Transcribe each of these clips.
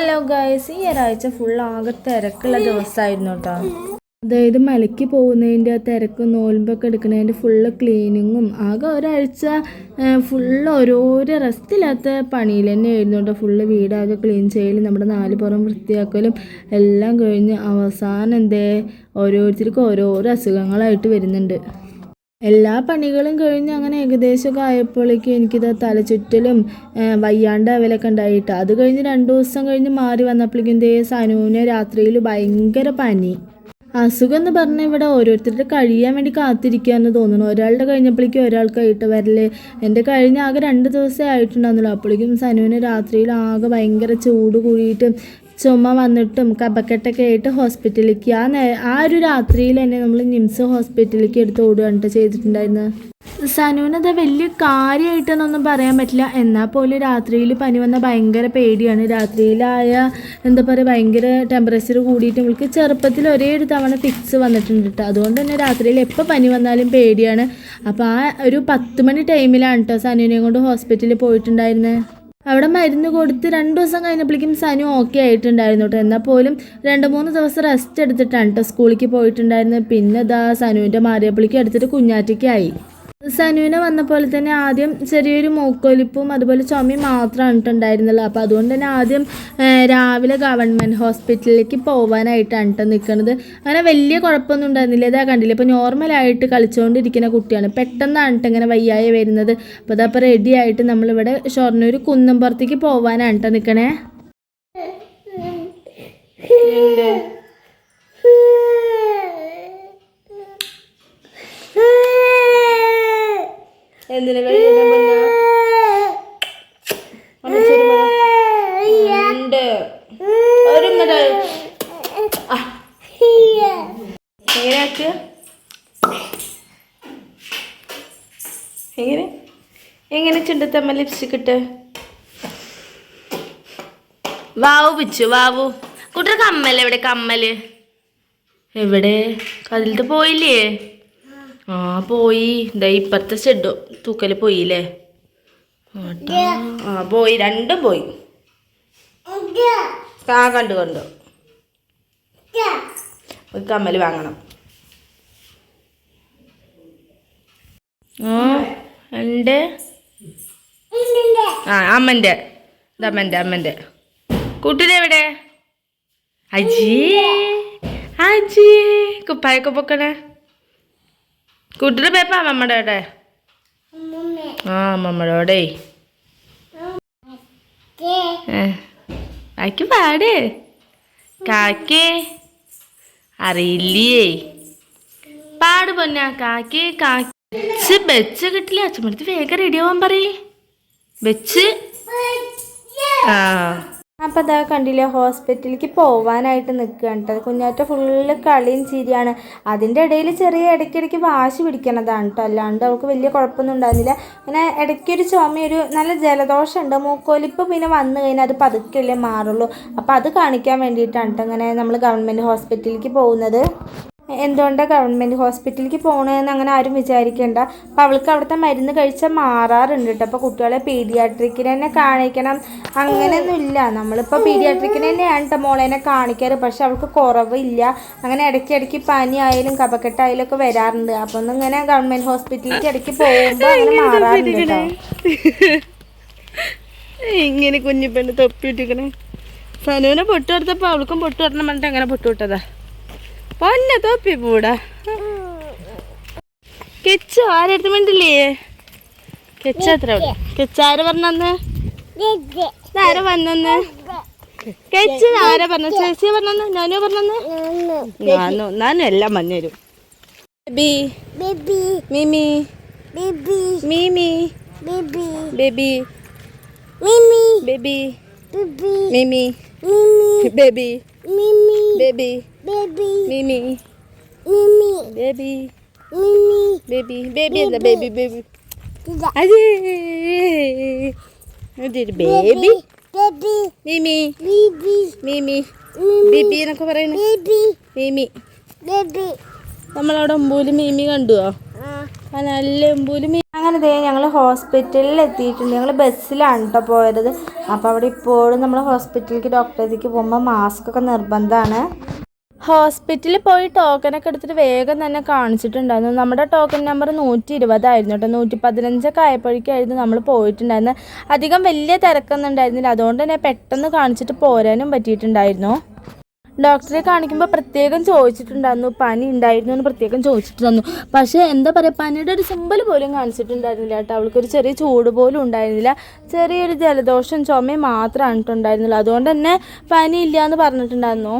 Hello guys ഈ ഒരാഴ്ച full ആകെ തിരക്കുള്ള ദിവസമായിരുന്നു കേട്ടോ അതായത് മലയ്ക്ക് പോകുന്നതിന്റെ ആ തിരക്കും നോൽമ്പൊക്കെ എടുക്കുന്നതിന്റെ ഫുള്ള് ക്ലീനിങ്ങും ആകെ ഒരാഴ്ച ഫുള്ള് ഓരോരോ റെസ്റ്റില്ലാത്ത പണിയിൽ തന്നെ ആയിരുന്നു കേട്ടോ ഫുള്ള് വീടാകെ ക്ലീൻ ചെയ്യലും നമ്മുടെ നാല് പുറം വൃത്തിയാക്കലും എല്ലാം കഴിഞ്ഞ് അവസാനം എന്തേ ഓരോരുത്തർക്കും ഓരോരോ അസുഖങ്ങളായിട്ട് വരുന്നുണ്ട്. എല്ലാ പണികളും കഴിഞ്ഞ് അങ്ങനെ ഏകദേശമൊക്കെ ആയപ്പോഴേക്കും എനിക്കിത് തലചുറ്റലും വയ്യാണ്ടാവലൊക്കെ ഉണ്ടായിട്ട്. അത് കഴിഞ്ഞ് രണ്ട് ദിവസം കഴിഞ്ഞ് മാറി വന്നപ്പോഴേക്കും ഇതേ സനുവിന് രാത്രിയിൽ ഭയങ്കര പനി. അസുഖം എന്ന് പറഞ്ഞാൽ ഇവിടെ ഓരോരുത്തരുടെ കഴിയാൻ വേണ്ടി കാത്തിരിക്കുകയെന്ന് തോന്നുന്നു. ഒരാളുടെ കഴിഞ്ഞപ്പോഴേക്കും ഒരാൾക്കായിട്ട് വരൽ. എന്റെ കഴിഞ്ഞ ആകെ രണ്ട് ദിവസമേ ആയിട്ടുണ്ടായിരുന്നുള്ളൂ. അപ്പോഴേക്കും സനുവിന് രാത്രിയിൽ ആകെ ഭയങ്കര ചൂട് കൂടിയിട്ട് ചുമ വന്നിട്ടും കപക്കെട്ടൊക്കെ ആയിട്ട് ഹോസ്പിറ്റലിലേക്ക് ആ നേ ആ ഒരു രാത്രിയിൽ തന്നെ നമ്മൾ നിംസ് ഹോസ്പിറ്റലിലേക്ക് എടുത്ത് ഓടുകയാണ് ട്ടോ ചെയ്തിട്ടുണ്ടായിരുന്നത് സനുവിനത് വലിയ കാര്യമായിട്ടെന്നൊന്നും പറയാൻ പറ്റില്ല. എന്നാൽ പോലും രാത്രിയിൽ പനി വന്ന ഭയങ്കര പേടിയാണ്. രാത്രിയിലായ എന്താ പറയുക ഭയങ്കര ടെമ്പറേച്ചർ കൂടിയിട്ട് നമുക്ക് ചെറുപ്പത്തിൽ ഒരേ ഒരു തവണ ഫിക്സ് വന്നിട്ടുണ്ട് കേട്ടോ അതുകൊണ്ട് തന്നെ രാത്രിയിൽ എപ്പോൾ പനി വന്നാലും പേടിയാണ്. അപ്പോൾ ആ ഒരു പത്ത് മണി ടൈമിലാണ് കേട്ടോ സനുവിനെയും കൊണ്ട് ഹോസ്പിറ്റലിൽ പോയിട്ടുണ്ടായിരുന്നത് അവിടെ മരുന്ന് കൊടുത്ത് രണ്ട് ദിവസം കഴിഞ്ഞപ്പോഴേക്കും സനു ഓക്കെ ആയിട്ടുണ്ടായിരുന്നു കേട്ടോ എന്നാൽ പോലും രണ്ട് മൂന്ന് ദിവസം റെസ്റ്റ് എടുത്തിട്ടാണ് കേട്ടോ സ്കൂളിലേക്ക് പോയിട്ടുണ്ടായിരുന്നത്. പിന്നെ ഇതാ സനുവിന്റെ മാറിയപ്പോഴേക്കും എടുത്തിട്ട് കുഞ്ഞാറ്റയ്ക്കായി സനുവിനെ വന്ന പോലെ തന്നെ ആദ്യം ചെറിയൊരു മൂക്കൊലിപ്പും അതുപോലെ ചുമയും കേട്ടോ ഉണ്ടായിരുന്നുള്ളൂ അപ്പോൾ അതുകൊണ്ട് തന്നെ ആദ്യം രാവിലെ ഗവൺമെന്റ് ഹോസ്പിറ്റലിലേക്ക് പോകാനായിട്ട് കേട്ടോ നിൽക്കുന്നത് അങ്ങനെ വലിയ കുഴപ്പമൊന്നും ഉണ്ടായിരുന്നില്ല. ഇതാ കണ്ടില്ല? ഇപ്പോൾ നോർമലായിട്ട് കളിച്ചുകൊണ്ടിരിക്കുന്ന കുട്ടിയാണ്. പെട്ടെന്നാണ് കേട്ടോ ഇങ്ങനെ വയ്യായി വരുന്നത്. അപ്പോൾ അതപ്പോൾ റെഡി ആയിട്ട് നമ്മളിവിടെ ഷൊർണൂർ കുന്നംപുറത്തേക്ക് പോകാനാണ് കേട്ടോ നിൽക്കണേ എന്തിനാ ഉണ്ട് എങ്ങനെ എങ്ങനെ? ചുണ്ടത്തമ്മ ലിപ്സ്റ്റിക് ഇട്ട്? വാവു പിച്ചു വാവു. കൂട്ടർ കമ്മൽ എവിടെ കമ്മൽ? എവിടെ? അതിലത്തെ പോയില്ലേ? ആ പോയി. ദൈ ഇപ്പത്തെ ഷെഡോ തൂക്കൽ പോയില്ലേ. ആ പോയി. രണ്ടും പോയി. ആ കണ്ടു കണ്ടു. കമ്മൽ വാങ്ങണം. ആ എന്റെ ആ അമ്മന്റെ അമ്മന്റെ അമ്മന്റെ കൂട്ടിന് എവിടെ? അജി. അജി. കുപ്പായൊക്കെ പൊക്കണേ കൂട്ടിന്റെ പേപ്പ അമ്മമ്മയുടെ അവിടെ? ആ അമ്മമ്മയുടെ അവിടെ. കാക്കി. പാട്. കാക്കേ അറിയില്ലേ? പാട് പൊന്നാ കാക്കി കാച്ച് ബെച്ച് കിട്ടില്ല അച്ഛമ്മടുത്ത് വേഗം റെഡി ആവാൻ പറയേ. ബെച്ച്. ആ. അപ്പോൾ അതാ കണ്ടില്ലേ ഹോസ്പിറ്റലിലേക്ക് പോവാനായിട്ട് നിൽക്കുകയാണ് കേട്ടോ കുഞ്ഞാറ്റ ഫുള്ള് കളിയും ചിരിയാണ്. അതിന്റെ ഇടയിൽ ചെറിയ ഇടയ്ക്കിടയ്ക്ക് വാശി പിടിക്കണതാണ് കേട്ടോ അല്ലാണ്ട് അവൾക്ക് വലിയ കുഴപ്പമൊന്നും ഉണ്ടായിരുന്നില്ല. പിന്നെ ഇടയ്ക്കൊരു ചുമയൊരു നല്ല ജലദോഷം ഉണ്ട്. മൂക്കൊലിപ്പ് പിന്നെ വന്നു കഴിഞ്ഞാൽ അത് പതുക്കെയല്ലേ മാറുള്ളൂ. അപ്പോൾ അത് കാണിക്കാൻ വേണ്ടിയിട്ടാണ് കേട്ടോ ഇങ്ങനെ നമ്മൾ ഗവൺമെന്റ് ഹോസ്പിറ്റലിലേക്ക് പോകുന്നത്. എന്തുകൊണ്ടാണ് ഗവൺമെന്റ് ഹോസ്പിറ്റലിലേക്ക് പോകണമെന്ന് അങ്ങനെ ആരും വിചാരിക്കേണ്ട. അപ്പോൾ അവൾക്ക് അവിടുത്തെ മരുന്ന് കഴിച്ചാൽ മാറാറുണ്ട് കേട്ടോ. അപ്പോൾ കുട്ടികളെ പീഡിയാട്രിക്കിന് തന്നെ കാണിക്കണം. അങ്ങനെയൊന്നും ഇല്ല. നമ്മളിപ്പോൾ പീഡിയാട്രിക്കിന് തന്നെയാണ് കേട്ടോ മോളേനെ കാണിക്കാറ്. പക്ഷെ അവൾക്ക് കുറവില്ല. അങ്ങനെ ഇടയ്ക്കിടയ്ക്ക് പനി ആയാലും കപക്കെട്ടായാലും ഒക്കെ വരാറുണ്ട്. അപ്പോൾ ഒന്നും ഇങ്ങനെ ഗവൺമെന്റ് ഹോസ്പിറ്റലിലേക്ക് ഇടയ്ക്ക് പോകുമ്പോൾ അങ്ങനെ മാറാറുണ്ട് കേട്ടോ ഇങ്ങനെ കുഞ്ഞു പെണ്ണ് തൊപ്പിയിട്ടിക്കണേ സനുവിനെ പൊട്ടു കൊടുത്തപ്പോൾ അവൾക്കും പൊട്ടു വരണം പറഞ്ഞിട്ട് എങ്ങനെ പൊട്ടു വിട്ടതാ പൊന്നെ തൊപ്പി പൂടാ. കെച്ചു ആരെടുത്ത് മിണ്ടില്ലേ? കെച്ച എത്ര കെച്ച ആര് പറഞ്ഞന്ന് ആരാ വന്നെന്ന് കെച്ച് ആരാ പറഞ്ഞ? ചേച്ചി പറഞ്ഞന്ന് ഞാനോ പറഞ്ഞന്ന് ഞാനോ ഞാനും എല്ലാം വന്നേരും baby. Mimi. Mimi. Baby. Baby. Mimi. Baby. Baby Mimi baby baby baby എന്താ ബേബി ബേബി അതെ അതൊരു ബേബി മിമി മിമി ബേബി എന്നൊക്കെ പറയുന്നു. മിമി നമ്മളവിടെ ഒമ്പൂൽ മീമി കണ്ടുവോ? ആ. നല്ല ഒമ്പൂൽ അങ്ങനെ ദേ ഞങ്ങൾ ഹോസ്പിറ്റലിൽ എത്തിയിട്ടുണ്ട് ഞങ്ങൾ ബസ്സിലാണ് കേട്ടോ പോയത്. അപ്പോൾ അവിടെ ഇപ്പോഴും നമ്മൾ ഹോസ്പിറ്റലിലേക്ക് ഡോക്ടറേക്ക് പോകുമ്പോൾ മാസ്ക് ഒക്കെ നിർബന്ധമാണ് ഹോസ്പിറ്റലിൽ പോയി ടോക്കനൊക്കെ എടുത്തിട്ട് വേഗം തന്നെ കാണിച്ചിട്ടുണ്ടായിരുന്നു. നമ്മുടെ ടോക്കൺ നമ്പർ നൂറ്റി ഇരുപതായിരുന്നു കേട്ടോ നൂറ്റി പതിനഞ്ചൊക്കെ ആയപ്പോഴേക്കായിരുന്നു നമ്മൾ പോയിട്ടുണ്ടായിരുന്നത് അധികം വലിയ തിരക്കൊന്നും ഉണ്ടായിരുന്നില്ല. അതുകൊണ്ട് തന്നെ പെട്ടെന്ന് കാണിച്ചിട്ട് പോരാനും പറ്റിയിട്ടുണ്ടായിരുന്നു. ഡോക്ടറെ കാണിക്കുമ്പോൾ പ്രത്യേകം ചോദിച്ചിട്ടുണ്ടായിരുന്നു. പനി ഉണ്ടായിരുന്നു എന്ന് പ്രത്യേകം ചോദിച്ചിട്ടുണ്ടായിരുന്നു. പക്ഷേ എന്താ പറയുക പനിയുടെ ഒരു സിമ്പിൾ പോലും കാണിച്ചിട്ടുണ്ടായിരുന്നില്ല കേട്ടോ. അവൾക്കൊരു ചെറിയ ചൂട് പോലും ഉണ്ടായിരുന്നില്ല. ചെറിയൊരു ജലദോഷം ചുമയും മാത്രമാണ് കേട്ടോ ഉണ്ടായിരുന്നില്ല അതുകൊണ്ട് തന്നെ പനി ഇല്ല എന്ന് പറഞ്ഞിട്ടുണ്ടായിരുന്നു.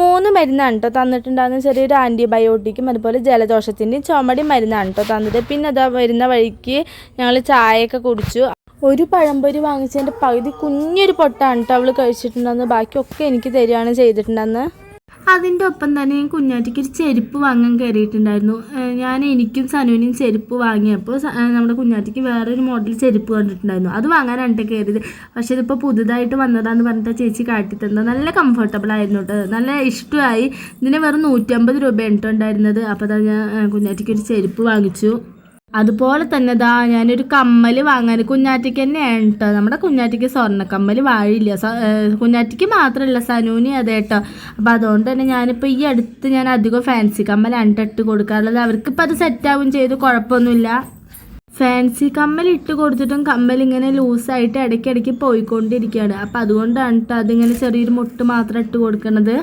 മൂന്ന് മരുന്നാണ് കേട്ടോ തന്നിട്ടുണ്ടായിരുന്നു ചെറിയൊരു ആന്റിബയോട്ടിക്കും അതുപോലെ ജലദോഷത്തിന്റെയും ചുമടി മരുന്നാണ് കേട്ടോ തന്നത്. പിന്നെ അതാ വരുന്ന വഴിക്ക് ഞങ്ങൾ ചായയൊക്കെ കുടിച്ചു. ഒരു പഴംപൊരി വാങ്ങിച്ചതിന്റെ പകുതി കുഞ്ഞൊരു പൊട്ടാണ് കേട്ടോ അവൾ കഴിച്ചിട്ടുണ്ടെന്ന്. ബാക്കിയൊക്കെ എനിക്ക് തരികയാണ് ചെയ്തിട്ടുണ്ടെന്ന്. അതിന്റെ ഒപ്പം തന്നെ ഞാൻ കുഞ്ഞാറ്റിക്ക് ഒരു ചെരുപ്പ് വാങ്ങാൻ കയറിയിട്ടുണ്ടായിരുന്നു. ഞാൻ എനിക്കും സനുവിനും ചെരുപ്പ് വാങ്ങിയപ്പോൾ നമ്മുടെ കുഞ്ഞാറ്റിക്ക് വേറൊരു മോഡൽ ചെരുപ്പ് കണ്ടിട്ടുണ്ടായിരുന്നു. അത് വാങ്ങാനാണ് കയറിയത്. പക്ഷേ ഇതിപ്പോൾ പുതുതായിട്ട് വന്നതാന്ന് പറഞ്ഞിട്ട് ചേച്ചി കാട്ടിത്തന്നത്. നല്ല കംഫർട്ടബിൾ ആയിരുന്നു കേട്ടോ നല്ല ഇഷ്ടമായി. ഇതിന് വെറും നൂറ്റമ്പത് രൂപയാണ് കേട്ടോ ഉണ്ടായിരുന്നത്. അപ്പോൾ അതാ ഞാൻ കുഞ്ഞാറ്റയ്ക്ക് ഒരു ചെരുപ്പ് വാങ്ങിച്ചു. അതുപോലെ തന്നെ ദാ ഞാനൊരു കമ്മൽ വാങ്ങാൻ കുഞ്ഞാറ്റിക്ക് തന്നെയാണ് കേട്ടോ നമ്മുടെ കുഞ്ഞാറ്റിക്ക് സ്വർണ കമ്മൽ വാഴില്ല കുഞ്ഞാറ്റിക്ക് മാത്രമല്ല സനൂനി അതെ കേട്ടോ അപ്പോൾ അതുകൊണ്ട് തന്നെ ഞാനിപ്പോൾ ഈ അടുത്ത് ഞാൻ അധികം ഫാൻസി കമ്മൽ ഇട്ട് കൊടുക്കാറുള്ളത്. അവർക്കിപ്പോൾ അത് സെറ്റാവും ചെയ്തു കുഴപ്പമൊന്നുമില്ല. ഫാൻസി കമ്മൽ ഇട്ട് കൊടുത്തിട്ടും കമ്മൽ ഇങ്ങനെ ലൂസായിട്ട് ഇടയ്ക്കിടയ്ക്ക് പോയിക്കൊണ്ടിരിക്കുകയാണ്. അപ്പം അതുകൊണ്ടാണ് കേട്ടോ അതിങ്ങനെ ചെറിയൊരു മുട്ട് മാത്രം ഇട്ട് കൊടുക്കുന്നത്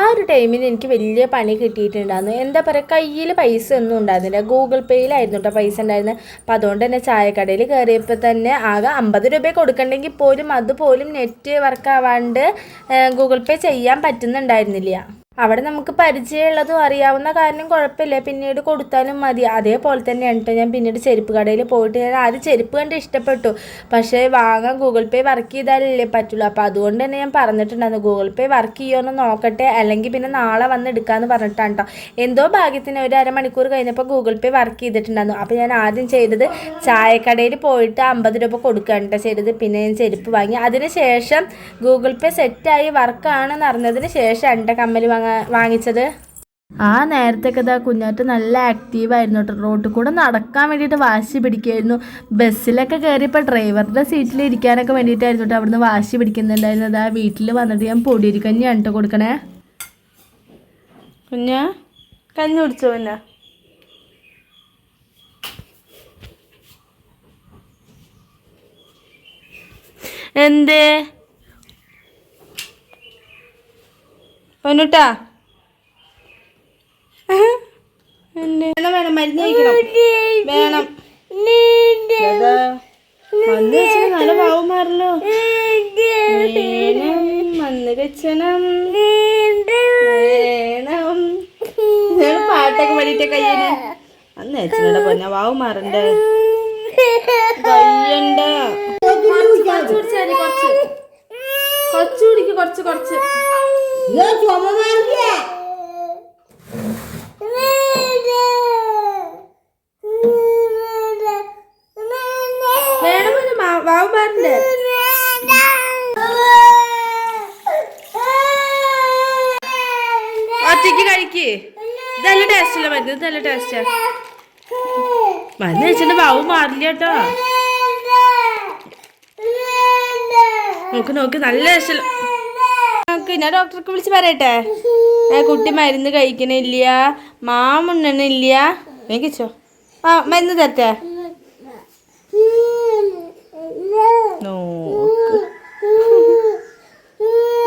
ആ ഒരു ടൈമിൽ എനിക്ക് വലിയ പണി കിട്ടിയിട്ടുണ്ടായിരുന്നു. എന്താ പറയുക കയ്യിൽ പൈസ ഒന്നും ഉണ്ടായിരുന്നില്ല. ഗൂഗിൾ പേയിലായിരുന്നു കേട്ടോ പൈസ ഉണ്ടായിരുന്നത്. അപ്പം അതുകൊണ്ട് തന്നെ ചായക്കടയിൽ കയറിയപ്പോൾ തന്നെ ആകെ അമ്പത് രൂപ കൊടുക്കണ്ടെങ്കിൽ പോലും അതുപോലും നെറ്റ് വർക്ക് ആവാണ്ട് ഗൂഗിൾ പേ ചെയ്യാൻ പറ്റുന്നുണ്ടായിരുന്നില്ല. അവിടെ നമുക്ക് പരിചയമുള്ളതും അറിയാവുന്ന കാരണം കുഴപ്പമില്ല. പിന്നീട് കൊടുത്താലും മതി. അതേപോലെ തന്നെയാണ് കേട്ടോ ഞാൻ പിന്നീട് ചെരുപ്പ് കടയിൽ പോയിട്ട് ഞാൻ ആദ്യം ചെരുപ്പ് കണ്ട് ഇഷ്ടപ്പെട്ടു. പക്ഷേ വാങ്ങാൻ ഗൂഗിൾ പേ വർക്ക് ചെയ്താലല്ലേ പറ്റുള്ളൂ. അപ്പോൾ അതുകൊണ്ട് തന്നെ ഞാൻ പറഞ്ഞിട്ടുണ്ടായിരുന്നു ഗൂഗിൾ പേ വർക്ക് ചെയ്യുമെന്ന് നോക്കട്ടെ. അല്ലെങ്കിൽ പിന്നെ നാളെ വന്ന് എടുക്കാമെന്ന് പറഞ്ഞിട്ടാണ് കേട്ടോ എന്തോ ഭാഗ്യത്തിന് ഒരു അരമണിക്കൂർ കഴിഞ്ഞപ്പോൾ ഗൂഗിൾ പേ വർക്ക് ചെയ്തിട്ടുണ്ടായിരുന്നു. അപ്പോൾ ഞാൻ ആദ്യം ചെയ്തത് ചായക്കടയിൽ പോയിട്ട് അമ്പത് രൂപ കൊടുക്കുകയാണ് കേട്ടോ ചെയ്തത്. പിന്നെ ഞാൻ ചെരുപ്പ് വാങ്ങി. അതിന് ശേഷം ഗൂഗിൾ പേ സെറ്റായി വർക്കാണെന്ന് അറിഞ്ഞതിന് ശേഷം എന്റെ കമ്മൽ വാങ്ങാ വാങ്ങിച്ചത്? ആ നേരത്തൊക്കെ ഇതാ കുഞ്ഞാറ്റ് നല്ല ആക്റ്റീവായിരുന്നു കേട്ടോ. റോട്ടിൽ കൂടെ നടക്കാൻ വേണ്ടിയിട്ട് വാശി പിടിക്കുമായിരുന്നു ബസ്സിലൊക്കെ കയറിയപ്പോൾ ഡ്രൈവറുടെ സീറ്റിൽ ഇരിക്കാനൊക്കെ വേണ്ടിയിട്ടായിരുന്നു കേട്ടോ അവിടുന്ന് വാശി പിടിക്കുന്നുണ്ടായിരുന്നത്. ആ വീട്ടിൽ വന്നിട്ട് ഞാൻ പൊടിയരി കഞ്ഞി കേട്ടോ കൊടുക്കണേ. കുഞ്ഞ കഞ്ഞി കുടിച്ചോ പിന്നെ എന്തേ? പൊന്നുട്ടാ വേണം വേണം മരുന്ന് കഴിക്കണം. വേണം. കഴിച്ചാൽ നല്ല പാവം മാറല്ലോ. വേണം മരുന്ന് കഴിച്ചണം വേണം. പാട്ടൊക്കെ പാടിയിട്ട കയ്യന് അന്ന് അച്ഛനോടെ പൊന്ന വാവ് മാറണ്ടേ? കയ്യണ്ട കുറച്ച് കുടിച്ചാ കുറച്ച്. കുറച്ച് കുടിക്ക് കുറച്ച് കുറച്ച്. വേണം മോനെ, മാ- വാവ് മാറണ്ടേ ഒറ്റയ്ക്ക് കഴിക്ക്. ഇതല്ല ടേസ്റ്റല്ല മരുന്ന്? ഇതല്ല ടേസ്റ്റാ. മരുന്ന് കഴിച്ചിട്ട് വാവ് മാറില്ല കേട്ടോ. നോക്ക് നോക്ക് നല്ല ടേസ്റ്റല്ല നോക്ക് ഞാൻ ഡോക്ടർക്ക് വിളിച്ച് പറയട്ടെ. കുട്ടി മരുന്ന് കഴിക്കണില്ല. മാമുണ്ണണില്ല വേഗിച്ചോ ആ മരുന്ന് തരട്ടെ.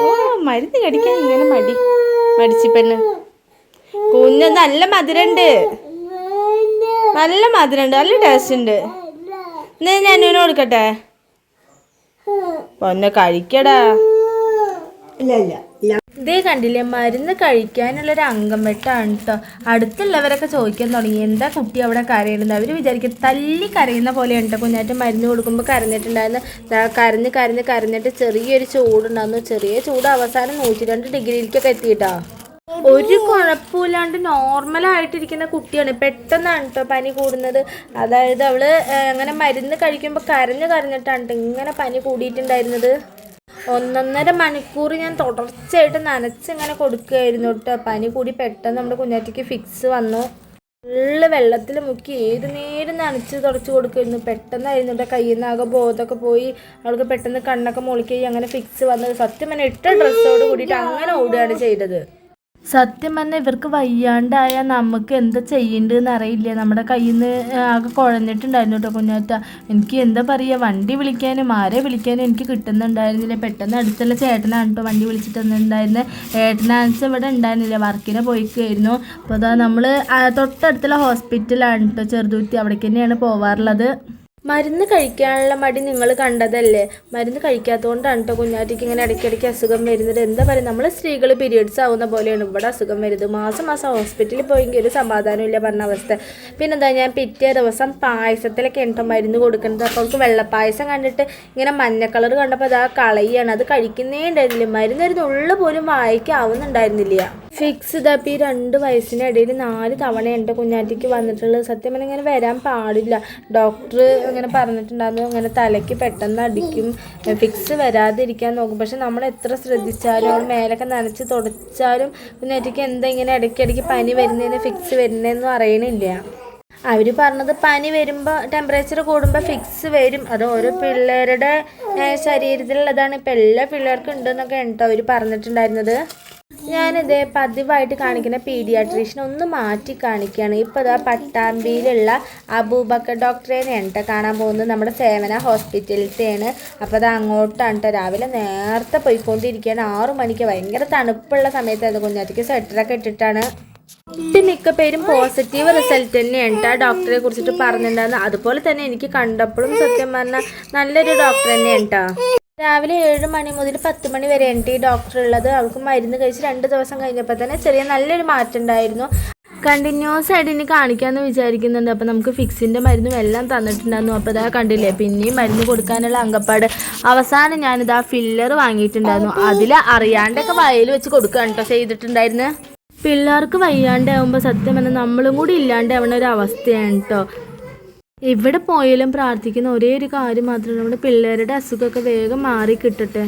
ഓ മരുന്ന് കടിക്കാൻ ഇങ്ങനെ മടി. മടിച്ചിപ്പെണ് കുഞ്ഞ് നല്ല മധുരണ്ട്. നല്ല മധുരണ്ട്. നല്ല ടേസ്റ്റ് ഉണ്ട്. എന്നാ ഞാൻ കൊടുക്കട്ടെ? പൊന്നെ കഴിക്കടാ. ഇതേ കണ്ടില്ലേ മരുന്ന് കഴിക്കാനുള്ളൊരു അംഗം വെട്ടാണ് കേട്ടോ അടുത്തുള്ളവരൊക്കെ ചോദിക്കാൻ തുടങ്ങി എന്താ കുട്ടി അവിടെ കരയുന്നത്? അവർ വിചാരിക്കും തല്ലി കരയുന്ന പോലെയാണ് കേട്ടോ കുഞ്ഞാറ്റം മരുന്ന് കൊടുക്കുമ്പോൾ കരഞ്ഞിട്ടുണ്ടായിരുന്നു. കരഞ്ഞ് കരഞ്ഞ് കരഞ്ഞിട്ട് ചെറിയൊരു ചൂടുണ്ടായിരുന്നു. ചെറിയ ചൂട് അവസാനം നൂറ്റി രണ്ട് ഡിഗ്രിയിലേക്കൊക്കെ എത്തിയിട്ടോ. ഒരു കുഴപ്പമില്ലാണ്ട് നോർമലായിട്ടിരിക്കുന്ന കുട്ടിയാണ്. പെട്ടെന്നാണ് കേട്ടോ പനി കൂടുന്നത്. അതായത് അവൾ അങ്ങനെ മരുന്ന് കഴിക്കുമ്പോൾ കരഞ്ഞ് കരഞ്ഞിട്ടാണ് ഇങ്ങനെ പനി കൂടിയിട്ടുണ്ടായിരുന്നത്. ഒന്നൊന്നര മണിക്കൂർ ഞാൻ തുടർച്ചയായിട്ട് നനച്ചിങ്ങനെ കൊടുക്കുകയായിരുന്നു കേട്ടോ. പനി കൂടി പെട്ടെന്ന് നമ്മുടെ കുഞ്ഞാറ്റിക്ക് ഫിക്സ് വന്നു. ഫുള്ള് വെള്ളത്തിൽ മുക്കി ഏത് നേരം നനച്ച് തുടച്ച് കൊടുക്കുമായിരുന്നു. പെട്ടെന്നായിരുന്നു എന്റെ കയ്യിൽ നിന്ന് ആകെ ബോധമൊക്കെ പോയി. അവൾക്ക് പെട്ടെന്ന് കണ്ണൊക്കെ മുളിക്കുകയും അങ്ങനെ ഫിക്സ് വന്നത്. സത്യം പറഞ്ഞാൽ ഇട്ട ഡ്രസ്സോട് കൂടിയിട്ട് അങ്ങനെ ഓടുകയാണ് ചെയ്തത്. സത്യം പറഞ്ഞാൽ ഇവർക്ക് വയ്യാണ്ടായാൽ നമുക്ക് എന്താ ചെയ്യേണ്ടതെന്ന് അറിയില്ല. നമ്മുടെ കയ്യിൽ നിന്ന് ആകെ കുഴഞ്ഞിട്ടുണ്ടായിരുന്നു കേട്ടോ കുഞ്ഞാറ്റ. എനിക്ക് എന്താ പറയുക വണ്ടി വിളിക്കാനും ആരെ വിളിക്കാനും എനിക്ക് കിട്ടുന്നുണ്ടായിരുന്നില്ല. പെട്ടെന്ന് അടുത്തുള്ള ചേട്ടനാണ് കേട്ടോ വണ്ടി വിളിച്ചിട്ട് തന്നിട്ടുണ്ടായിരുന്നത് ഏട്ടനാഴ്ച ഇവിടെ ഉണ്ടായിരുന്നില്ല. വർക്കിന് പോയിക്കായിരുന്നു. അപ്പോൾ അതാ നമ്മൾ തൊട്ടടുത്തുള്ള ഹോസ്പിറ്റലാണ് കേട്ടോ ചെറുതുരുത്തി അവിടേക്ക് തന്നെയാണ് പോവാറുള്ളത്. മരുന്ന് കഴിക്കാനുള്ള മടി നിങ്ങൾ കണ്ടതല്ലേ? മരുന്ന് കഴിക്കാത്തതുകൊണ്ടാണ് കേട്ടോ കുഞ്ഞാറ്റിക്ക് ഇങ്ങനെ ഇടയ്ക്കിടയ്ക്ക് അസുഖം വരുന്നത്. എന്താ പറയുക നമ്മൾ സ്ത്രീകൾ പീരിയഡ്സ് ആവുന്ന പോലെയാണ്. ഇവിടെ അസുഖം വരുന്നത്. മാസം മാസം ഹോസ്പിറ്റലിൽ പോയെങ്കിൽ ഒരു സമാധാനമില്ല പറഞ്ഞ അവസ്ഥ. പിന്നെ എന്താ ഞാൻ പിറ്റേ ദിവസം പായസത്തിലൊക്കെ ഉണ്ടോ മരുന്ന് കൊടുക്കുന്നത്. അപ്പോൾ അവർക്ക് വെള്ളപ്പായസം കണ്ടിട്ട് ഇങ്ങനെ മഞ്ഞ കളർ കണ്ടപ്പോൾ അത് ആ കളയാണ് അത് കഴിക്കുന്നേ ഉണ്ടായിരുന്നില്ല. മരുന്നൊരു നുള്ളു പോലും വായിക്കാവുന്നുണ്ടായിരുന്നില്ല. ഫിക്സ് ഇതപ്പോൾ ഈ രണ്ട് വയസ്സിനിടയിൽ നാല് തവണ എന്റെ കുഞ്ഞാറ്റിക്ക് വന്നിട്ടുള്ളത്. സത്യം പറഞ്ഞാൽ ഇങ്ങനെ വരാൻ പാടില്ല. ഡോക്ടർ ഇങ്ങനെ പറഞ്ഞിട്ടുണ്ടായിരുന്നു. അങ്ങനെ തലയ്ക്ക് പെട്ടെന്ന് അടിക്കും. ഫിക്സ് വരാതിരിക്കാൻ നോക്കും. പക്ഷെ നമ്മൾ എത്ര ശ്രദ്ധിച്ചാലും മേലൊക്കെ നനച്ച് തുടച്ചാലും കുഞ്ഞാറ്റിക്ക് എന്താ ഇങ്ങനെ ഇടയ്ക്കിടയ്ക്ക് പനി വരുന്നതിന് ഫിക്സ് വരുന്നതെന്നും അറിയണില്ല അവർ പറഞ്ഞത് പനി വരുമ്പോൾ ടെമ്പറേച്ചർ കൂടുമ്പോൾ ഫിക്സ് വരും. അത് ഓരോ പിള്ളേരുടെ ശരീരത്തിലുള്ളതാണ്. ഇപ്പം എല്ലാ പിള്ളേർക്കും ഉണ്ടെന്നൊക്കെ ഉണ്ടോ അവർ പറഞ്ഞിട്ടുണ്ടായിരുന്നത്. ഞാനിത് പതിവായിട്ട് കാണിക്കുന്ന പീഡിയാട്രീഷ്യനെ ഒന്ന് മാറ്റി കാണിക്കുകയാണ്. ഇപ്പോൾ ഇതാ പട്ടാമ്പിയിലുള്ള അബൂബക്കർ ഡോക്ടറേനെയാണ് കേട്ടോ കാണാൻ പോകുന്നത്. നമ്മുടെ സേവന ഹോസ്പിറ്റലിലത്തെയാണ് അപ്പോൾ അത് അങ്ങോട്ടാണ് കേട്ടോ രാവിലെ നേരത്തെ പോയിക്കൊണ്ടിരിക്കുകയാണ്. ആറു മണിക്ക് ഭയങ്കര തണുപ്പുള്ള സമയത്തായിരുന്നു. കുഞ്ഞാറ്റിക്ക് സ്വെറ്ററൊക്കെ ഇട്ടിട്ടാണ്. മിക്ക പേരും പോസിറ്റീവ് റിസൾട്ട് തന്നെയാണ് കേട്ടോ ഡോക്ടറെ കുറിച്ചിട്ട് പറഞ്ഞിട്ടുണ്ടായിരുന്നു അതുപോലെ തന്നെ എനിക്ക് കണ്ടപ്പോഴും സത്യം പറഞ്ഞാൽ നല്ലൊരു ഡോക്ടർ തന്നെയാണ് കേട്ടോ രാവിലെ ഏഴ് മണി മുതൽ പത്ത് മണി വരെയാണ് ഈ ഡോക്ടർ ഉള്ളത്. അവൾക്ക് മരുന്ന് കഴിച്ച് രണ്ട് ദിവസം കഴിഞ്ഞപ്പോൾ തന്നെ ചെറിയ നല്ലൊരു മാറ്റം ഉണ്ടായിരുന്നു. കണ്ടിന്യൂസ് ആയിട്ട് ഇനി കാണിക്കാമെന്ന് വിചാരിക്കുന്നുണ്ട്. അപ്പോൾ നമുക്ക് ഫിക്സിന്റെ മരുന്നും എല്ലാം തന്നിട്ടുണ്ടായിരുന്നു. അപ്പോൾ ഇതാ കണ്ടില്ലേ പിന്നെയും മരുന്ന് കൊടുക്കാനുള്ള അങ്കപ്പാട്. അവസാനം ഞാനിത് ആ ഫില്ലർ വാങ്ങിയിട്ടുണ്ടായിരുന്നു. അതിൽ അറിയാണ്ടൊക്കെ വയൽ വെച്ച് കൊടുക്കുകയാണ് കേട്ടോ ചെയ്തിട്ടുണ്ടായിരുന്നു പിള്ളേർക്ക് വയ്യാണ്ടാവുമ്പോൾ സത്യം പറഞ്ഞാൽ നമ്മളും കൂടി ഇല്ലാണ്ടാവണ ഒരു അവസ്ഥയാണ് കേട്ടോ. എവിടെ പോയാലും പ്രാർത്ഥിക്കുന്ന ഒരേ ഒരു കാര്യം മാത്രമേ നമ്മുടെ പിള്ളേരുടെ അസുഖമൊക്കെ വേഗം മാറി കിട്ടട്ടെ